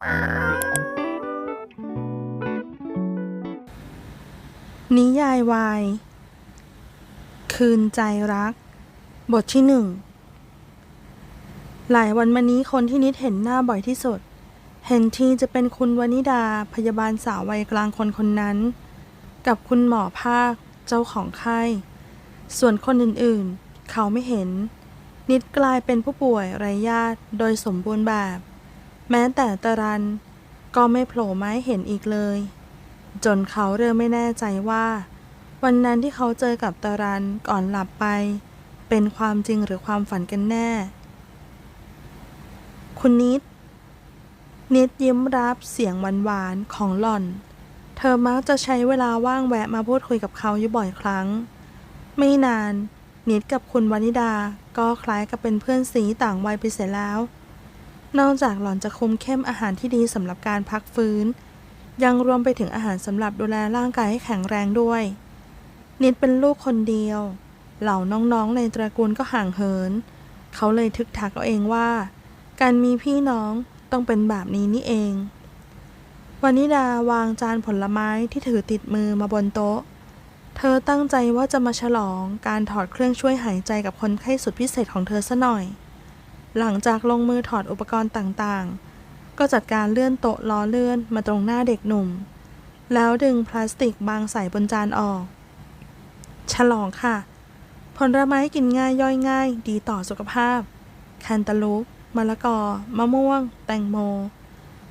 นิยายวาย คืนใจรัก บทที่หนึ่ง หลายวันมานี้คนที่นิดเห็นหน้าบ่อยที่สุด เห็นทีจะเป็นคุณวนิดาพยาบาลสาววัยกลางคนคนนั้น กับคุณหมอภาคเจ้าของไข้ ส่วนคนอื่นๆ เขาไม่เห็น นิดกลายเป็นผู้ป่วยไร้ญาติโดยสมบูรณ์แบบ แม้แต่ตะรันก็ไม่โผล่มาให้เห็นอีกเลย จนเขาเริ่มไม่แน่ใจว่า วันนั้นที่เขาเจอกับตารันก่อนหลับไป เป็นความจริงหรือความฝันกันแน่ คุณนิด นิดยิ้มรับเสียงหวานๆของหล่อน เธอมักจะใช้เวลาว่างแวะมาพูดคุยกับเขาอยู่บ่อยครั้ง ไม่นานนิดกับคุณวานิดาก็คล้ายกับเป็นเพื่อนสีต่างวัยไปเสียแล้ว นอกจากหล่อนจะคุมเข้มอาหารที่ดีสำหรับการพักฟื้น ยังรวมไปถึงอาหารสำหรับดูแลร่างกายให้แข็งแรงด้วย นิดเป็นลูกคนเดียว เหล่าน้องๆในตระกูลก็ห่างเหิน เขาเลยทึกทักเอาเองว่า การมีพี่น้องต้องเป็นแบบนี้นี่เองวานิดาวางจานผลไม้ที่ถือติดมือมาบนโต๊ะ เธอตั้งใจว่าจะมาฉลองการถอดเครื่องช่วยหายใจกับคนไข้สุดพิเศษของเธอซะหน่อย หลังจากลงมือถอดอุปกรณ์ต่างๆ ก็จัดการเลื่อนโต๊ะล้อเลื่อนมาตรงหน้าเด็กหนุ่ม แล้วดึงพลาสติกบางใส่บนจานออก ฉลองค่ะ ผลไม้กินง่ายย่อยง่าย ดีต่อสุขภาพ แคนตาลูปมะละกอ มะม่วง แตงโม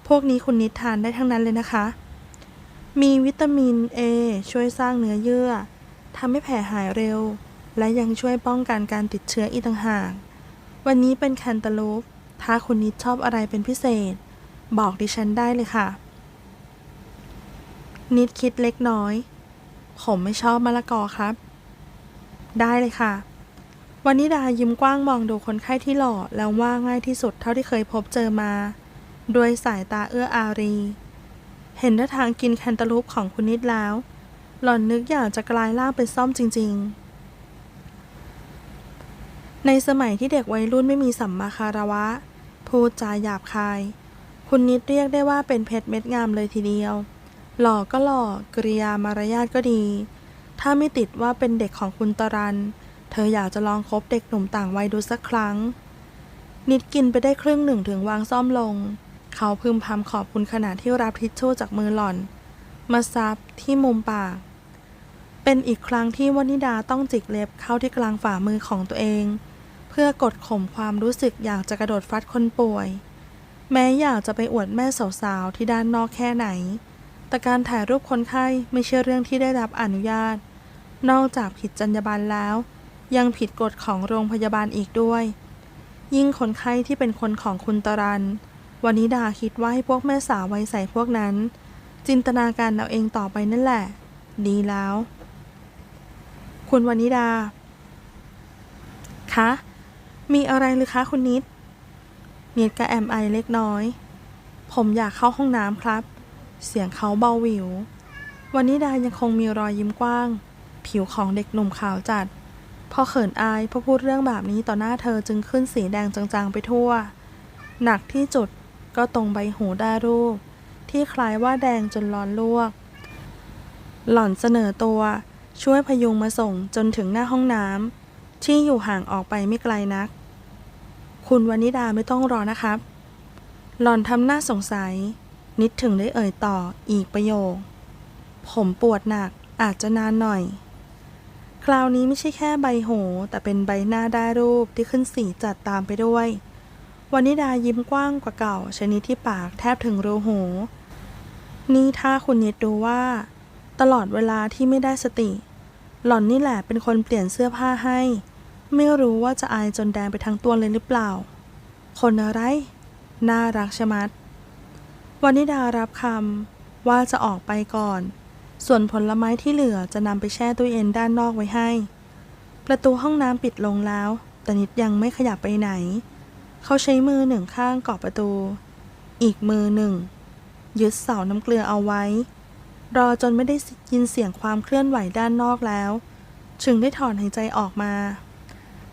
พวกนี้คุณนิดทานได้ทั้งนั้นเลยนะคะ มีวิตามิน A ช่วยสร้างเนื้อเยื่อทำให้แผลหายเร็ว และยังช่วยป้องกันการติดเชื้ออีกต่างหาก วันนี้เป็นแคนตาลูป ถ้าคุณนิดชอบอะไรเป็นพิเศษ บอกดิฉันได้เลยค่ะ นิดคิดเล็กน้อย ผมไม่ชอบมะละกอครับ ได้เลยค่ะ วันนิดายิ้มกว้างมองดูคนไข้ที่หล่อแล้วว่าง่ายที่สุดเท่าที่เคยพบเจอมา ด้วยสายตาเอื้ออารี เห็นท่าทางกินแคนตาลูปของคุณนิดแล้ว หล่อนนึกอยากจะกลายร่างเป็นซ่อมจริง ๆ ในสมัยที่เด็กวัยรุ่นไม่มีสัมมาคารวะ พูดจาหยาบคาย คุณนิดเรียกได้ว่าเป็นเพชรเม็ดงามเลยทีเดียว หล่อก็หล่อกริยามารยาทก็ดี ถ้าไม่ติดว่าเป็นเด็กของคุณตรัน เธออยากจะลองคบเด็กหนุ่มต่างวัยดูสักครั้ง นิดกินไปได้ครึ่งหนึ่งถึงวางซ่อมลง เขาพึมพำขอบคุณขณะที่รับทิชชู่จากมือหล่อน มาซับที่มุมปากเป็นอีกครั้งที่วนิดาต้องจิกเล็บเข้าที่กลางฝ่ามือของตัวเอง พื่อกดข่มความรู้สึกอยากจะกระโดดฟัดคนป่วย แม้อยากจะไปอวดแม่สาวๆที่ด้านนอกแค่ไหน แต่การถ่ายรูปคนไข้ไม่ใช่เรื่องที่ได้รับอนุญาต นอกจากผิดจรรยาบรรณแล้ว ยังผิดกฎของโรงพยาบาลอีกด้วย ยิ่งคนไข้ที่เป็นคนของคุณตรันวันนี้ดาคิดว่าให้พวกแม่สาวไว้ใส่พวกนั้น จินตนาการเอาเองต่อไปนั่นแหละ ดีแล้ว คุณวานิดาคะ มีอะไรหรือคะคุณนิด นิดกระแอมไอเล็กน้อย ผมอยากเข้าห้องน้ำครับ เสียงเขาเบาหวิว วันนี้ดายังคงมีรอยยิ้มกว้าง ผิวของเด็กหนุ่มขาวจัด พอเขินอายพอพูดเรื่องแบบนี้ต่อหน้าเธอจึงขึ้นสีแดงจางๆไปทั่ว หนักที่จุดก็ตรงใบหูด้ารูป ที่คล้ายว่าแดงจนร้อนลวก หล่อนเสนอตัว ช่วยพยุงมาส่งจนถึงหน้าห้องน้ำ ที่อยู่ห่างออกไปไม่ไกลนัก คุณวานิดาไม่ต้องรอนะครับ หล่อนทำหน้าสงสัย นิดถึงได้เอ่ยต่ออีกประโยค ผมปวดหนักอาจจะนานหน่อย คราวนี้ไม่ใช่แค่ใบหูแต่เป็นใบหน้าได้รูปที่ขึ้นสีจัดตามไปด้วยวานิดายิ้มกว้างกว่าเก่า ชนิดที่ปากแทบถึงรูหู นี่ถ้าคุณนิดดูว่า ตลอดเวลาที่ไม่ได้สติ หล่อนนี่แหละเป็นคนเปลี่ยนเสื้อผ้าให้ ไม่รู้ว่าจะอายจนแดงไปทั้งตัวเลยหรือเปล่า คนอะไร น่ารักชะมัดวานิดารับคำว่าจะออกไปก่อน ส่วนผลไม้ที่เหลือจะนำไปแช่ตู้เย็นด้านนอกไว้ให้ ประตูห้องน้ำปิดลงแล้ว แต่นิดยังไม่ขยับไปไหน เขาใช้มือหนึ่งข้างเกาะประตู อีกมือหนึ่งยึดเสาน้ำเกลือเอาไว้ รอจนไม่ได้ยินเสียงความเคลื่อนไหวด้านนอกแล้ว จึงได้ถอนหายใจออกมา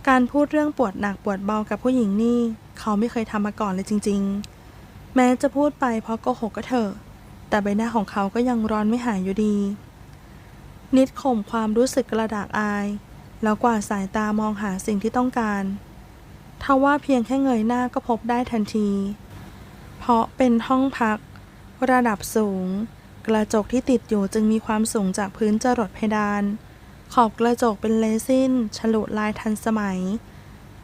การพูดเรื่องปวดหนักปวดเบากับผู้หญิงนี่ เขาไม่เคยทำมาก่อนเลยจริง ๆ แม้จะพูดไปเพราะโกหกก็เถอะ แต่ใบหน้าของเขาก็ยังร้อนไม่หายอยู่ดี นิดข่มความรู้สึกกระดากอาย แล้วกวาดสายตามองหาสิ่งที่ต้องการทว่าเพียงแค่เงยหน้าก็พบได้ทันที เพราะเป็นห้องพัก ระดับสูง กระจกที่ติดอยู่จึงมีความสูงจากพื้นจรดเพดาน ขอบกระจกเป็นเลซินฉลุลายทันสมัย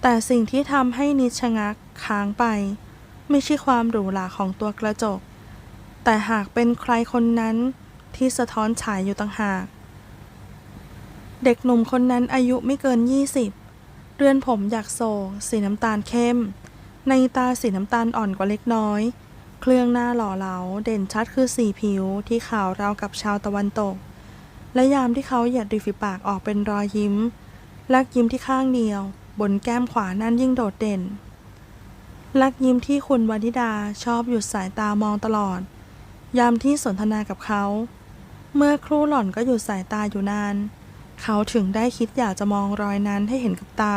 แต่สิ่งที่ทำให้นิชงักค้างไป ไม่ใช่ความหรูหราของตัวกระจก แต่หากเป็นใครคนนั้นที่สะท้อนฉายอยู่ต่างหาก เด็กหนุ่มคนนั้นอายุไม่เกิน 20 เรือนผมอยากโศกสีน้ำตาลเข้ม ในตาสีน้ำตาลอ่อนกว่าเล็กน้อย เครื่องหน้าหล่อเหลาเด่นชัดคือสีผิวที่ขาวราวกับชาวตะวันตก และยามที่เขาเหยียดริมฝีปากออกเป็นรอยยิ้ม ลักยิ้มที่ข้างเดียว บนแก้มขวานั่นยิ่งโดดเด่น ลักยิ้มที่คุณวานิดาชอบหยุดสายตามองตลอด ยามที่สนทนากับเขา เมื่อครู่หล่อนก็หยุดสายตาอยู่นาน เขาถึงได้คิดอยากจะมองรอยนั้นให้เห็นกับตา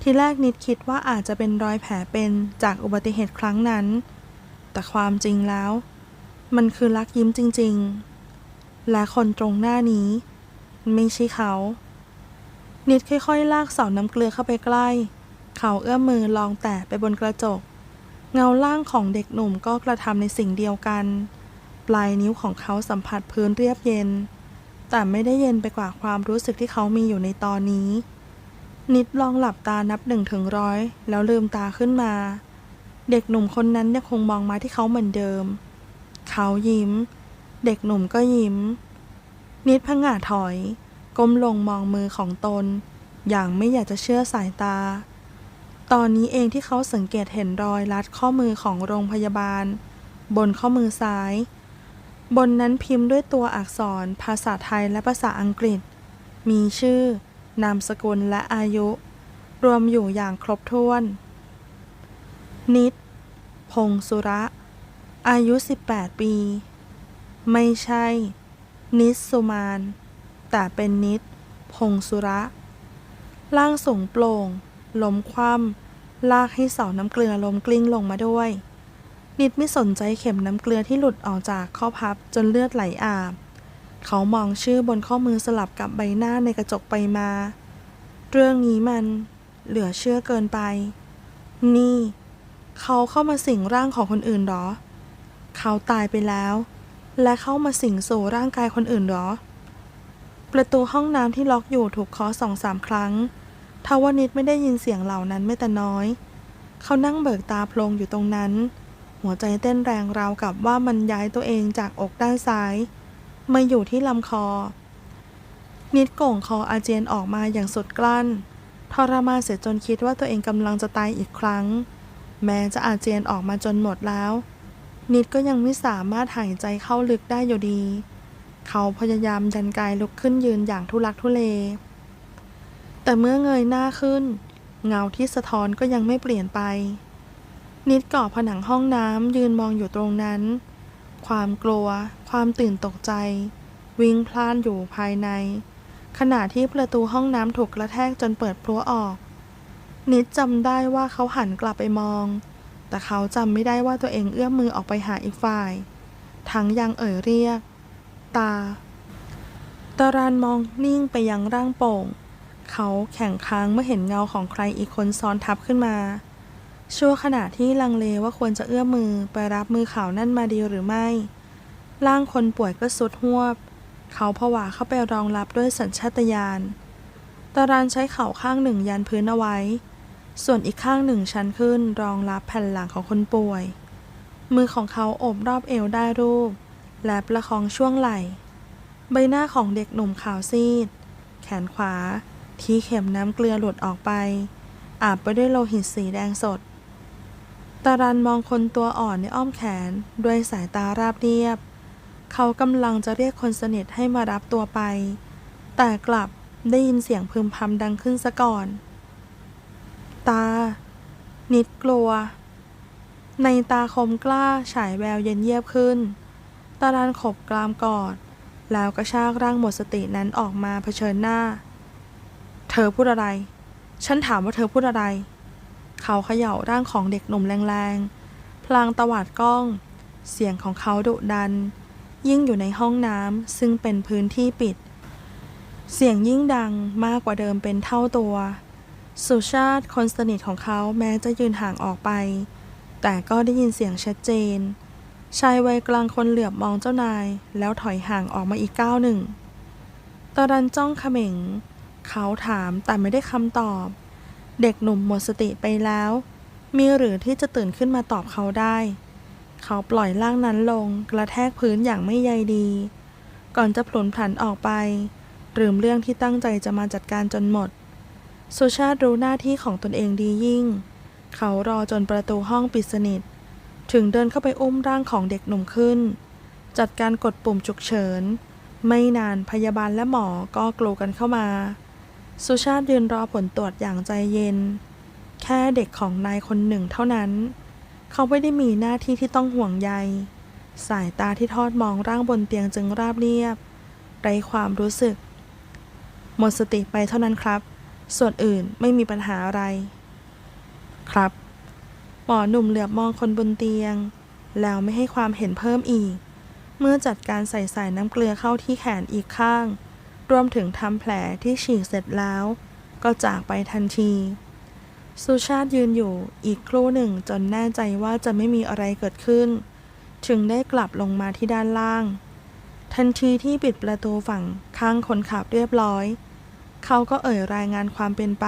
ทีแรกนิดคิดว่าอาจจะเป็นรอยแผลเป็นจากอุบัติเหตุครั้งนั้น แต่ความจริงแล้ว มันคือลักยิ้มจริง ๆ และคนตรงหน้านี้ ไม่ใช่เขา นิดค่อยๆ ลากเสาน้ำเกลือเข้าไปใกล้ เขาเอื้อมมือลองแตะไปบนกระจก เงาล่างของเด็กหนุ่มก็กระทำในสิ่งเดียวกัน ปลายนิ้วของเขาสัมผัสพื้นเรียบเย็น แต่ไม่ได้เย็นไปกว่าความรู้สึกที่เขามีอยู่ในตอนนี้ นิดลองหลับตานับหนึ่งถึงร้อยแล้วลืมตาขึ้นมา เด็กหนุ่มคนนั้นยังคงมองมาที่เขาเหมือนเดิม เขายิ้ม เด็กหนุ่มก็ยิ้ม นิดพงาถอย ก้มลงมองมือของตน อย่างไม่อยากจะเชื่อสายตา ตอนนี้เองที่เขาสังเกตเห็นรอยรัดข้อมือของโรงพยาบาล บนข้อมือซ้าย บนนั้นพิมพ์ด้วยตัวอักษรภาษาไทยและภาษาอังกฤษ มีชื่อ นามสกุลและอายุ รวมอยู่อย่างครบถ้วน นิด พงสุระ อายุ 18 ปี ไม่ใช่ นิดสุมาน แต่เป็นนิด พงสุระล่างสูงโปร่ง ล้มคว่ำลากให้เสาน้ำเกลือล้มกลิ้งลงมาด้วย นิดไม่สนใจเข็มน้ำเกลือที่หลุดออกจากข้อพับจนเลือดไหลอาบ เขามองชื่อบนข้อมือสลับกับใบหน้าในกระจกไปมา เรื่องนี้มัน เหลือเชื่อเกินไป นี่ เขาเข้ามาสิงร่างของคนอื่นหรอ เขาตายไปแล้ว และเข้ามาสิงสู่ร่างกายคนอื่นหรอ ประตูห้องน้ำที่ล็อกอยู่ถูกเคาะสองสามครั้งทว่านิดไม่ได้ยินเสียงเหล่านั้นไม่แต่น้อย เขานั่งเบิกตาโพลงอยู่ตรงนั้น หัวใจเต้นแรงราวกับว่ามันย้ายตัวเองจากอกด้านซ้าย มาอยู่ที่ลำคอ นิดโก่งคออาเจียนออกมาอย่างสุดกลั้น ทรมานเสียจนคิดว่าตัวเองกำลังจะตายอีกครั้ง แม้จะอาเจียนออกมาจนหมดแล้ว นิดก็ยังไม่สามารถหายใจเข้าลึกได้อยู่ดี เขาพยายามดันกายลุกขึ้นยืนอย่างทุลักทุเล แต่เมื่อเงยหน้าขึ้น เงาที่สะท้อนก็ยังไม่เปลี่ยนไป นิดเกาะผนังห้องน้ำยืนมองอยู่ตรงนั้น ความกลัว ความตื่นตกใจ วิ่งพล่านอยู่ภายใน ขณะที่ประตูห้องน้ำถูกกระแทกจนเปิดพลัวออก นิดจำได้ว่าเขาหันกลับไปมอง แต่เขาจำไม่ได้ว่าตัวเองเอื้อมมือออกไปหาอีกฝ่าย ทั้งยังเอ่ยเรียก ตา ตารานมองนิ่งไปยังร่างโป่ง เขาแข่งค้างเมื่อเห็นเงาของใครอีกคนซ้อนทับขึ้นมา ชั่วขณะที่ลังเลว่าควรจะเอื้อมมือไปรับมือข่าวนั่นมาดีหรือไม่ ร่างคนป่วยก็สุดหวบ เขาผวาเข้าไปรองรับด้วยสัญชาตญาณตารานใช้เข่าข้างหนึ่งยันพื้นเอาไว้ ส่วนอีกข้างหนึ่งชันขึ้นรองรับแผ่นหลังของคนป่วย มือของเขาโอบรอบเอวได้รูป และประคองช่วงไหล่ ใบหน้าของเด็กหนุ่มขาวซีด แขนขวา ที่เข็มน้ำเกลือหลุดออกไป อาบไปด้วยโลหิตสีแดงสดตารันมองคนตัวอ่อนในอ้อมแขนด้วยสายตาราบเรียบ เขากำลังจะเรียกคนสนิทให้มารับตัวไป แต่กลับได้ยินเสียงพึมพำดังขึ้นซะก่อน ตา นิดกลัว ในตาคมกล้าฉายแววเย็นเยียบขึ้น ตารันขบกรามกอด แล้วกระชากร่างหมดสตินั้นออกมาเผชิญหน้า เธอพูดอะไร ฉันถามว่าเธอพูดอะไร เขาเขย่าร่างของเด็กหนุ่มแรงๆพพลางตวาดกล้อง เสียงของเขาดุดัน ยิ่งอยู่ในห้องน้ำซึ่งเป็นพื้นที่ปิด เสียงยิ่งดังมากกว่าเดิมเป็นเท่าตัว สุชาติคนสนิทของเขาแม้จะยืนห่างออกไป แต่ก็ได้ยินเสียงชัดเจน ชายวัยกลางคนเหลือบมองเจ้านาย แล้วถอยห่างออกมาอีกก้าวหนึ่งตารันจ้องเขม็งเขาถามแต่ไม่ได้คำตอบ เด็กหนุ่มหมดสติไปแล้ว มีหรือที่จะตื่นขึ้นมาตอบเขาได้ เขาปล่อยร่างนั้นลงกระแทกพื้นอย่างไม่ใยดี ก่อนจะผลุนผันออกไปลืมเรื่องที่ตั้งใจจะมาจัดการจนหมด สุชาติรู้หน้าที่ของตนเองดียิ่ง เขารอจนประตูห้องปิดสนิท ถึงเดินเข้าไปอุ้มร่างของเด็กหนุ่มขึ้น จัดการกดปุ่มฉุกเฉิน ไม่นานพยาบาลและหมอก็กลูกันเข้ามา สุชาติยืนรอผลตรวจอย่างใจเย็น แค่เด็กของนายคนหนึ่งเท่านั้น เขาไม่ได้มีหน้าที่ที่ต้องห่วงใย สายตาที่ทอดมองร่างบนเตียงจึงราบเรียบไร้ความรู้สึก หมดสติไปเท่านั้นครับ ส่วนอื่นไม่มีปัญหาอะไร ครับหมอหนุ่มเหลือบมองคนบนเตียง แล้วไม่ให้ความเห็นเพิ่มอีก เมื่อจัดการใส่สายน้ำเกลือเข้าที่แขนอีกข้าง รวมถึงทำแผลที่ฉีกเสร็จแล้ว ก็จากไปทันทีสุชาติยืนอยู่อีกครู่หนึ่งจนแน่ใจว่าจะไม่มีอะไรเกิดขึ้น จึงได้กลับลงมาที่ด้านล่าง ทันทีที่ปิดประตูฝั่งข้างคนขับเรียบร้อย เขาก็เอ่ยรายงานความเป็นไป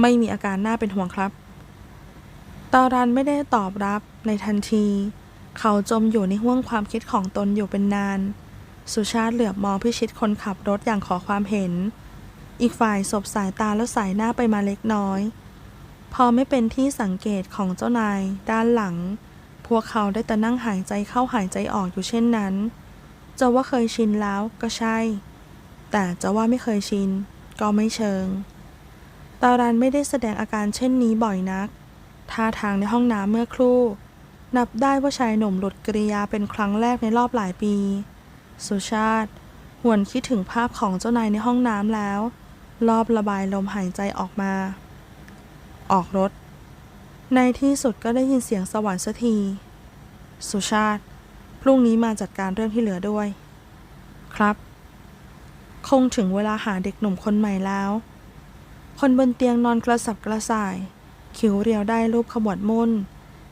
ไม่มีอาการน่าเป็นห่วงครับ ตารันไม่ได้ตอบรับในทันที เขาจมอยู่ในห้วงความคิดของตนอยู่เป็นนาน สุชาติเหลือบมองพิชิตคนขับรถอย่างขอความเห็น อีกฝ่ายสบสายตาแล้วสายหน้าไปมาเล็กน้อย พอไม่เป็นที่สังเกตของเจ้านายด้านหลัง พวกเขาได้แต่นั่งหายใจเข้าหายใจออกอยู่เช่นนั้น จะว่าเคยชินแล้วก็ใช่ แต่จะว่าไม่เคยชิน ก็ไม่เชิง ตารันไม่ได้แสดงอาการเช่นนี้บ่อยนัก ท่าทางในห้องน้ำเมื่อครู่ นับได้ว่าชายหนุ่มหลุดกริยาเป็นครั้งแรกในรอบหลายปี สุชาติ หวนคิดถึงภาพของเจ้านายในห้องน้ำแล้ว รอบระบายลมหายใจออกมา ออกรถ ในที่สุดก็ได้ยินเสียงสวรรค์สักที สุชาติ พรุ่งนี้มาจัดการเรื่องที่เหลือด้วย ครับ คงถึงเวลาหาเด็กหนุ่มคนใหม่แล้ว คนบนเตียงนอนกระสับกระส่าย คิ้วเรียวได้รูปขมวดมุ่น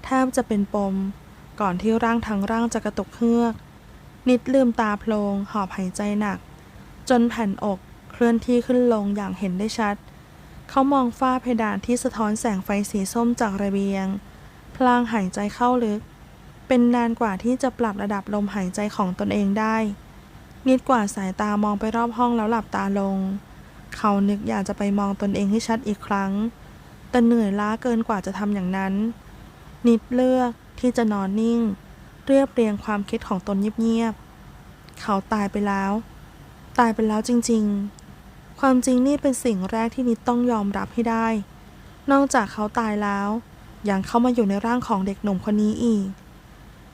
แทบจะเป็นปม ก่อนที่ร่างทั้งร่างจะกระตุกเฮือก นิดลืมตาโพลงหอบหายใจหนัก จนแผ่นอกเคลื่อนที่ขึ้นลงอย่างเห็นได้ชัด เขามองฝ้าเพดานที่สะท้อนแสงไฟสีส้มจากระเบียง พลางหายใจเข้าลึก เป็นนานกว่าที่จะปรับระดับลมหายใจของตนเองได้ นิดกว่าสายตามองไปรอบห้องแล้วหลับตาลง เขานึกอยากจะไปมองตนเองให้ชัดอีกครั้ง แต่เหนื่อยล้าเกินกว่าจะทำอย่างนั้น นิดเลือกที่จะนอนนิ่ง เรียบเรียงความคิดของตนเงียบๆ เขาตายไปแล้ว ตายไปแล้วจริงๆ ความจริงนี่เป็นสิ่งแรกที่นิดต้องยอมรับให้ได้ นอกจากเขาตายแล้ว ยังเข้ามาอยู่ในร่างของเด็กหนุ่มคนนี้อีก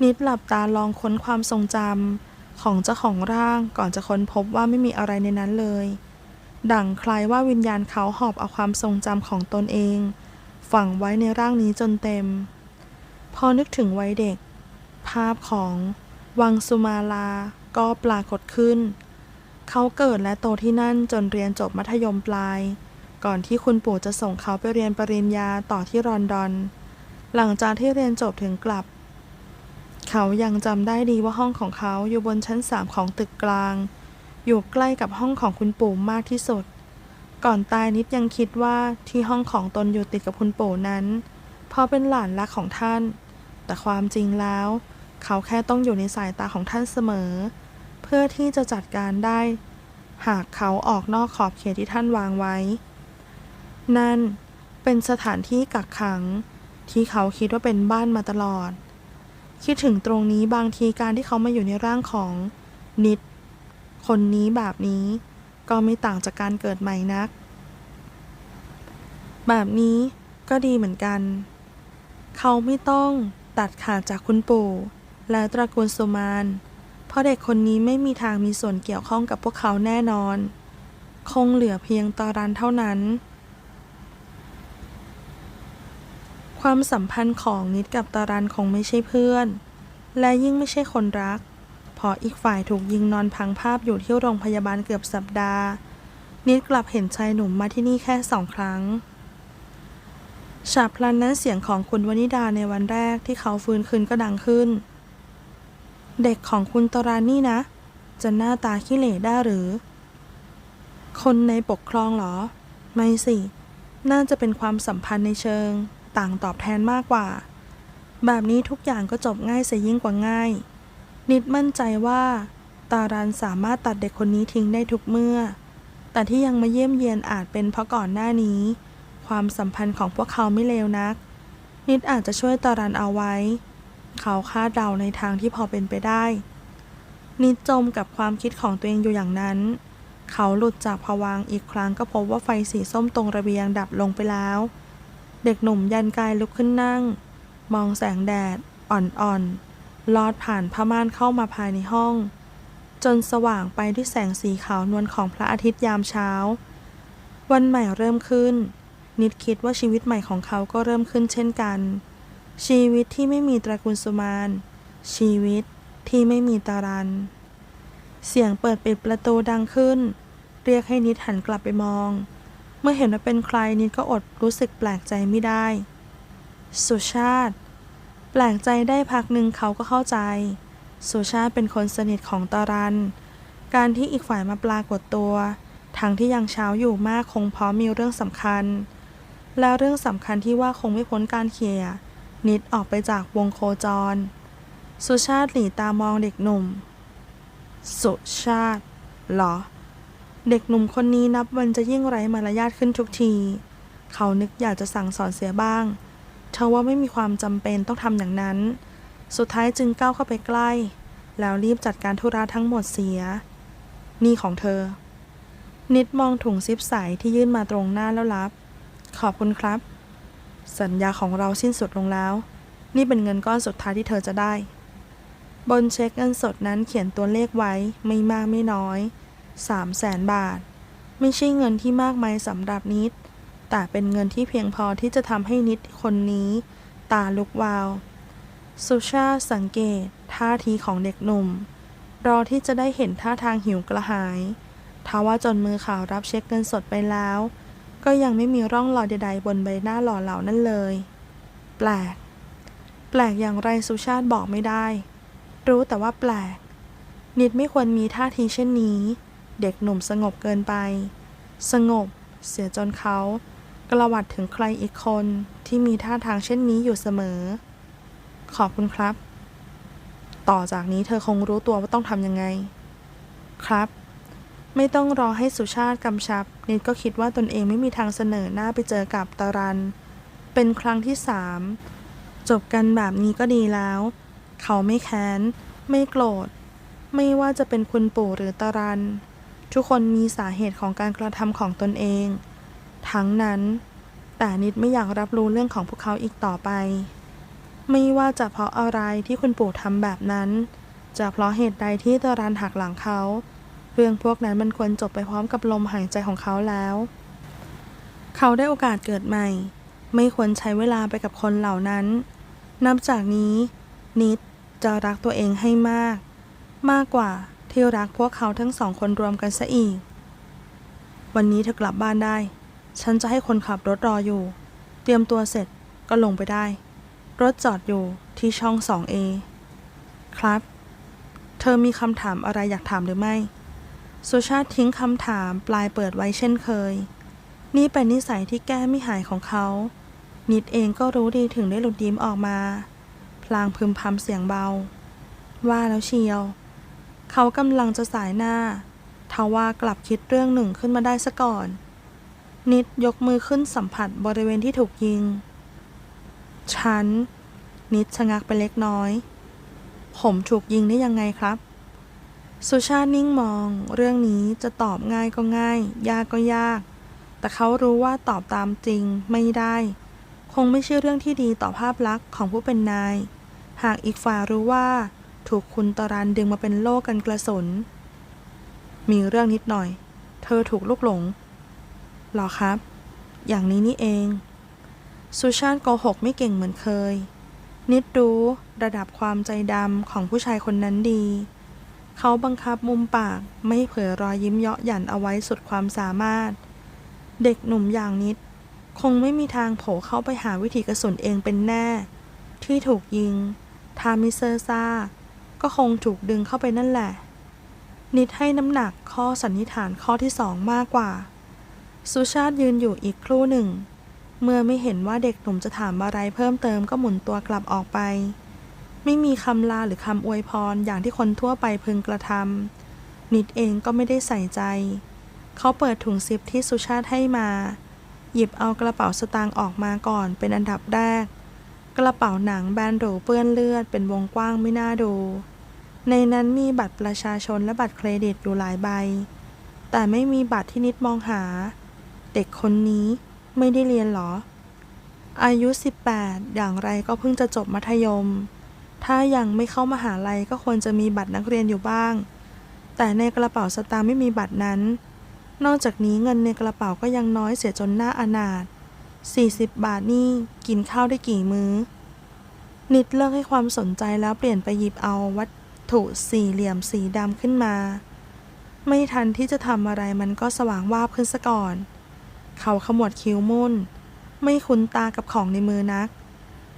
นิดหลับตาลองค้นความทรงจำ ของเจ้าของร่างก่อนจะค้นพบว่าไม่มีอะไรในนั้นเลย ดั่งคล้ายว่าวิญญาณเขาหอบเอาความทรงจำของตนเอง ฝังไว้ในร่างนี้จนเต็ม พอนึกถึงวัยเด็ก ภาพของวังสุมาลาก็ปรากฏขึ้น เขาเกิดและโตที่นั่นจนเรียนจบมัธยมปลาย ก่อนที่คุณปู่จะส่งเขาไปเรียนปริญญาต่อที่รอนดอน หลังจากที่เรียนจบถึงกลับ เขายังจำได้ดีว่าห้องของเขาอยู่บนชั้นสามของตึกกลาง อยู่ใกล้กับห้องของคุณปู่มากที่สุด ก่อนตายนิดยังคิดว่าที่ห้องของตนอยู่ติดกับคุณปู่นั้นเพราะเป็นหลานรักของท่าน แต่ความจริงแล้ว เขาแค่ต้องอยู่ในสายตาของท่านเสมอ เพื่อที่จะจัดการได้ หากเขาออกนอกขอบเขตที่ท่านวางไว้ นั่นเป็นสถานที่กักขัง ที่เขาคิดว่าเป็นบ้านมาตลอด คิดถึงตรงนี้บางทีการที่เขามาอยู่ในร่างของนิด คนนี้แบบนี้ ก็ไม่ต่างจากการเกิดใหม่นัก แบบนี้ก็ดีเหมือนกัน เขาไม่ต้องตัดขาดจากคุณปู่และตระกูลสุมานเพราะเด็กคนนี้ไม่มีทางมีส่วนเกี่ยวข้องกับพวกเขาแน่นอน คงเหลือเพียงตอรันเท่านั้น ความสัมพันธ์ของนิดกับตารันคงไม่ใช่เพื่อน และยิ่งไม่ใช่คนรักเพราะอีกฝ่ายถูกยิงนอนพังภาพอยู่ที่โรงพยาบาลเกือบสัปดาห์ นิดกลับเห็นชายหนุ่มมาที่นี่แค่สองครั้งฉาบพลันนั้นเสียงของคุณวนิดาในวันแรกที่เขาฟื้นคืนก็ดังขึ้น เด็กของคุณตรานี่นะ จะหน้าตาขี้เหร่ได้หรือ คนในปกครองเหรอ ไม่สิ น่าจะเป็นความสัมพันธ์ในเชิง ต่างตอบแทนมากกว่า แบบนี้ทุกอย่างก็จบง่ายเสียยิ่งกว่าง่าย นิดมั่นใจว่า ตารันสามารถตัดเด็กคนนี้ทิ้งได้ทุกเมื่อ แต่ที่ยังมาเยี่ยมเยียนอาจเป็นเพราะก่อนหน้านี้ ความสัมพันธ์ของพวกเขาไม่เลวนัก นิดอาจจะช่วยตารันเอาไว้ เขาคาดเดาในทางที่พอเป็นไปได้ นิดจมกับความคิดของตัวเองอยู่อย่างนั้นเขาหลุดจากผวังอีกครั้งก็พบว่าไฟสีส้มตรงระเบียงดับลงไปแล้ว เด็กหนุ่มยันกายลุกขึ้นนั่ง มองแสงแดด อ่อนๆลอดผ่านผ้าม่านเข้ามาภายในห้อง จนสว่างไปด้วยแสงสีขาวนวลของพระอาทิตย์ยามเช้า วันใหม่เริ่มขึ้น นิดคิดว่าชีวิตใหม่ของเขาก็เริ่มขึ้นเช่นกัน ชีวิตที่ไม่มีตระกูลสุมานชีวิตที่ไม่มีตารัน เสียงเปิดปิดประตูดังขึ้น เรียกให้นิดหันกลับไปมอง มื่อเห็นว่าเป็นใครนิดก็อดรู้สึกแปลกใจไม่ได้ สุชาติ แปลกใจได้พักหนึ่งเขาก็เข้าใจ สุชาติเป็นคนสนิทของตารัน การที่อีกฝ่ายมาปรากฏตัว ทั้งที่ยังเช้าอยู่มากคงเพราะมีเรื่องสำคัญ แล้วเรื่องสำคัญที่ว่าคงไม่พ้นการเคลียนิดออกไปจากวงโคจร สุชาติหลีตามองเด็กหนุ่ม สุชาติ เหรอ เด็กหนุ่มคนนี้นับวันจะยิ่งไร้มารยาทขึ้นทุกที เขานึกอยากจะสั่งสอนเสียบ้างเธอว่าไม่มีความจำเป็นต้องทำอย่างนั้น สุดท้ายจึงก้าวเข้าไปใกล้ แล้วรีบจัดการธุระทั้งหมดเสีย นี่ของเธอ นิดมองถุงซิปใสที่ยื่นมาตรงหน้าแล้วรับ ขอบคุณครับ สัญญาของเราสิ้นสุดลงแล้ว นี่เป็นเงินก้อนสุดท้ายที่เธอจะได้ บนเช็คเงินสดนั้นเขียนตัวเลขไว้ไม่มากไม่น้อย สามแสนบาท ไม่ใช่เงินที่มากมายสำหรับนิด แต่เป็นเงินที่เพียงพอที่จะทำให้นิดคนนี้ ตาลุกวาว สุชาสังเกต ท่าทีของเด็กหนุ่ม รอที่จะได้เห็นท่าทางหิวกระหายทว่าจนมือข่าวรับเช็คเงินสดไปแล้ว ก็ยังไม่มีร่องรอยใดๆบนใบหน้าหล่อเหลานั่นเลย แปลก แปลกอย่างไรสุชาติบอกไม่ได้ รู้แต่ว่าแปลกนิดไม่ควรมีท่าทีเช่นนี้ เด็กหนุ่มสงบเกินไป สงบ เสียจนเขากระวัดถึงใครอีกคนที่มีท่าทางเช่นนี้อยู่เสมอ ขอบคุณครับ ต่อจากนี้เธอคงรู้ตัวว่าต้องทำยังไง ครับ ไม่ต้องรอให้สุชาติกำชับ นิดก็คิดว่าตนเองไม่มีทางเสนอหน้าไปเจอกับตารัน เป็นครั้งที่สามจบกันแบบนี้ก็ดีแล้ว เขาไม่แค้น ไม่โกรธ ไม่ว่าจะเป็นคุณปู่หรือตารัน ทุกคนมีสาเหตุของการกระทำของตนเอง ทั้งนั้น แต่นิดไม่อยากรับรู้เรื่องของพวกเขาอีกต่อไป ไม่ว่าจะเพราะอะไรที่คุณปู่ทำแบบนั้น จะเพราะเหตุใดที่ตารันหักหลังเขา เรื่องพวกนั้นมันควรจบไปพร้อมกับลมหายใจของเขาแล้ว เขาได้โอกาสเกิดใหม่ ไม่ควรใช้เวลาไปกับคนเหล่านั้น นับจากนี้ นิดจะรักตัวเองให้มาก มากกว่า ที่รักพวกเขาทั้งสองคนรวมกันซะอีก วันนี้เธอกลับบ้านได้ ฉันจะให้คนขับรถรออยู่ เตรียมตัวเสร็จก็ลงไปได้ รถจอดอยู่ที่ช่อง 2A ครับ เธอมีคำถามอะไรอยากถามหรือไม่ สุชาติทิ้งคำถามปลายเปิดไว้เช่นเคย นี่เป็นนิสัยที่แก้ไม่หายของเขา นิดเองก็รู้ดีถึงได้หลุดยิ้มออกมา พลางพึมพำเสียงเบา ว่าแล้วเชียว เขากำลังจะสายหน้าทว่ากลับคิดเรื่องหนึ่งขึ้นมาได้ซะก่อน นิดยกมือขึ้นสัมผัสบริเวณที่ถูกยิง ฉัน นิดชะงักไปเล็กน้อย ผมถูกยิงได้ยังไงครับ สุชาตินิ่งมอง เรื่องนี้จะตอบง่ายก็ง่าย ยากก็ยาก แต่เขารู้ว่าตอบตามจริงไม่ได้ คงไม่ใช่เรื่องที่ดีต่อภาพลักษณ์ของผู้เป็นนาย หากอีกฝ่ายรู้ว่า ถูกคุณตรันดึงมาเป็นโล่กันกระสน มีเรื่องนิดหน่อย เธอถูกลูกหลง หรอครับ อย่างนี้นี่เอง สุชาติโกหกไม่เก่งเหมือนเคย นิดรู้ระดับความใจดำของผู้ชายคนนั้นดี เขาบังคับมุมปากไม่เผยรอยยิ้มเยาะหยันเอาไว้สุดความสามารถ เด็กหนุ่มอย่างนิด คงไม่มีทางโผล่เข้าไปหาวิธีกระสุนเองเป็นแน่ ที่ถูกยิงทามิเซอร์ซา ก็คงถูกดึงเข้าไปนั่นแหละ นิดให้น้ำหนักข้อสันนิษฐานข้อที่สองมากกว่า สุชาติยืนอยู่อีกครู่หนึ่ง เมื่อไม่เห็นว่าเด็กหนุ่มจะถามอะไรเพิ่มเติมก็หมุนตัวกลับออกไป ไม่มีคำลาหรือคำอวยพรอย่างที่คนทั่วไปพึงกระทำนิดเองก็ไม่ได้ใส่ใจ เขาเปิดถุงซิปที่สุชาติให้มา หยิบเอากระเป๋าสตางค์ออกมาก่อนเป็นอันดับแรกกระเป๋าหนังแบนหรูเปื้อนเลือดเป็นวงกว้างไม่น่าดู ในนั้นมีบัตรประชาชนและบัตรเครดิตอยู่หลายใบ แต่ไม่มีบัตรที่นิดมองหา เด็กคนนี้ไม่ได้เรียนหรอ อายุ 18 อย่างไรก็เพิ่งจะจบมัธยม ถ้ายังไม่เข้ามาหาลัยก็ควรจะมีบัตรนักเรียนอยู่บ้าง แต่ในกระเป๋าสตางค์ไม่มีบัตรนั้น นอกจากนี้เงินในกระเป๋าก็ยังน้อยเสียจนหน้าอนาถ40 บาทนี่กินข้าวได้กี่มื้อ นิดเลิกให้ความสนใจแล้วเปลี่ยนไปหยิบเอาวัต ถุสี่เหลี่ยมสีดำขึ้นมา ไม่ทันที่จะทำอะไรมันก็สว่างวาบขึ้นซะก่อน เขาขมวดคิ้วมุ่น ไม่คุ้นตากับของในมือนัก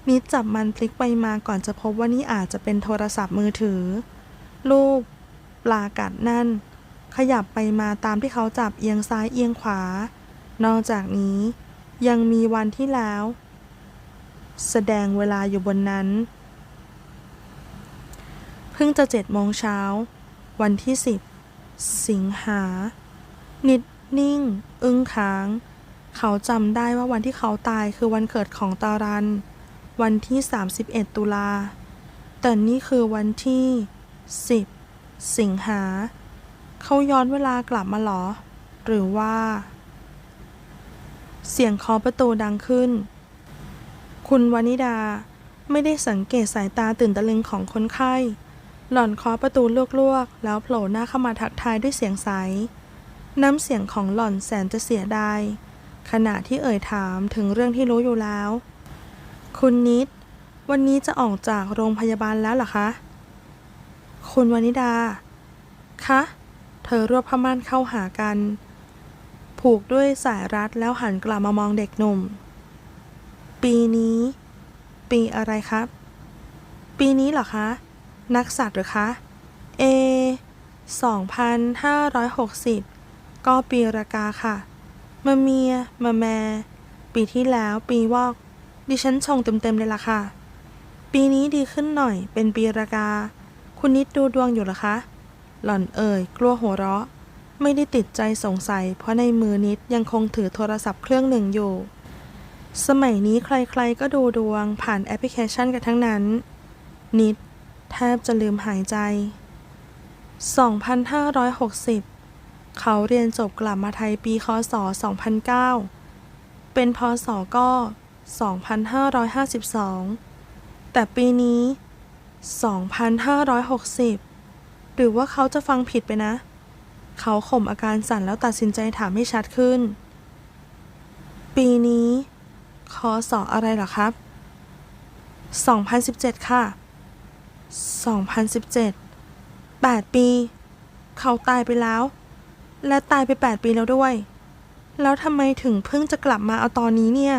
นิดจับมันพลิกไปมาก่อนจะพบว่านี่อาจจะเป็นโทรศัพท์มือถือ รูปปลากัดนั่น ขยับไปมาตามที่เขาจับเอียงซ้ายเอียงขวา นอกจากนี้ยังมีวันที่แล้ว แสดงเวลาอยู่บนนั้น เพิ่งจะเจ็ดโมงเช้า วันที่สิบสิงหา นิดนิ่ง อึ้งค้าง เขาจำได้ว่าวันที่เขาตายคือวันเกิดของตารัน วันที่ 31 ตุลา แต่นี่คือวันที่ 10 สิงหา เขาย้อนเวลากลับมาหรอ หรือว่า เสียงเคาะประตูดังขึ้น คุณวานิดาไม่ได้สังเกตสายตาตื่นตะลึงของคนไข้ หล่อนเคาะประตูลวกๆ แล้วโผล่หน้าเข้ามาทักทายด้วยเสียงใส น้ำเสียงของหล่อนแสนจะเสียดาย ขณะที่เอ่ยถามถึงเรื่องที่รู้อยู่แล้ว คุณนิด วันนี้จะออกจากโรงพยาบาลแล้วหรอคะ คุณวานิดา คะ เธอรวบผ้าม่านเข้าหากัน ผูกด้วยสายรัดแล้วหันกลับมามองเด็กหนุ่ม ปีนี้ ปีอะไรครับ ปีนี้เหรอคะ นักสัตว์หรือคะเอ2560 ก็ปีรากาค่ะ มาเมีย มาแม ปีที่แล้วปีวอก ดิฉันชงเต็มๆเลยล่ะค่ะ ปีนี้ดีขึ้นหน่อย เป็นปีรากา คุณนิดดูดวงอยู่หรอคะ หล่อนเอ่ย กลัวหัวเราะ ไม่ได้ติดใจสงสัย เพราะในมือนิดยังคงถือโทรศัพท์เครื่องหนึ่งอยู่ สมัยนี้ใครๆก็ดูดวงผ่านแอปพลิเคชันกันทั้งนั้น นิด แทบจะลืมหายใจ 2560 เขาเรียนจบกลับมาไทยปีคศ 2009 เป็นพศก็ 2552 แต่ปีนี้ 2560 หรือว่าเขาจะฟังผิดไปนะ เขาข่มอาการสั่นแล้วตัดสินใจถามให้ชัดขึ้น ปีนี้คศอะไรหรอครับ 2017 ค่ะ 2017 8 ปี เขาตายไปแล้ว และตายไป 8 ปีแล้วด้วย แล้วทำไมถึงเพิ่งจะกลับมาเอาตอนนี้เนี่ย